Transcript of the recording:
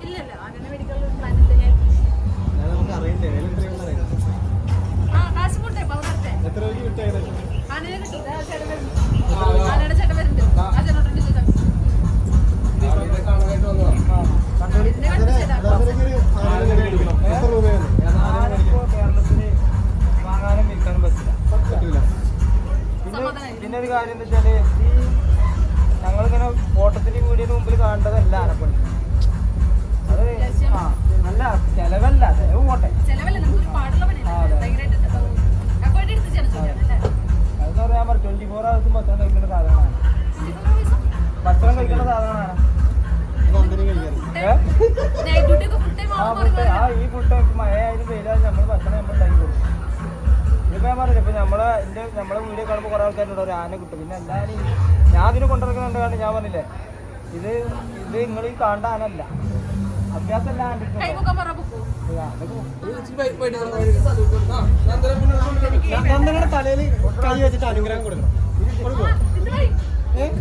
ഇല്ലല്ലോ ആനനെ മേടിക്കാൻ പ്ലാൻ ഇല്ല നമുക്ക് അറിയണ്ടേ? വില എത്രയാണെന്ന് ആ കാശ് കൊടുത്തേ പൗരത്തെ എത്ര രൂപ കിട്ടിയ ആനയെ കിട്ടും ആ ചേട്ടൻ വരുന്നുണ്ട് ആനയുടെ ചേട്ടൻ വരുന്നുണ്ട്. ആ ചേട്ടനോട് ചോദിക്കാം പിന്നെ ഒരു കാര്യം എന്താ വെച്ചാൽ ഈ ഞങ്ങളിങ്ങനെ ഫോട്ടോത്തിന്റെ വീടിന് മുമ്പിൽ കാണേണ്ടതല്ല ആനപ്പള്ളി അത് ആ നല്ല ചെലവല്ല ചെലവ് പോട്ടെ. അതെന്ന് പറയാൻ പറയാം ട്വന്റി ഫോർ ഹവേഴ്സും ഭക്ഷണം കഴിക്കുന്ന സാധനമാണ്. ഭക്ഷണം കഴിക്കുന്ന സാധനമാണ്. ആ ഈ ഫുഡ് മഴയായാലും വെയിലായാലും നമ്മൾ ഭക്ഷണം നമ്മൾ ഉണ്ടാക്കി കൊടുക്കും. ഇതിപ്പോ ഞാൻ പറഞ്ഞില്ല ഇപ്പൊ നമ്മളെ എന്റെ നമ്മളെ വീഡിയോ കാണുമ്പോൾ കുറെ ആൾക്കാരുണ്ട് ഒരു ആന കിട്ടും. പിന്നെ എല്ലാവരും ഞാൻ അതിന് കൊണ്ടിറക്കുന്നുണ്ട് കാരണം ഞാൻ പറഞ്ഞില്ലേ? ഇത് ഇത് നിങ്ങൾ ഈ കാണേണ്ട ആനല്ല. അഭ്യാസമല്ല നന്ദനയുടെ തലയിൽ കൈ വെച്ചിട്ട് അനുഗ്രഹം കൊടുക്കണം. കൊടുക്കുമോ ഇതിലായി ഏഹ്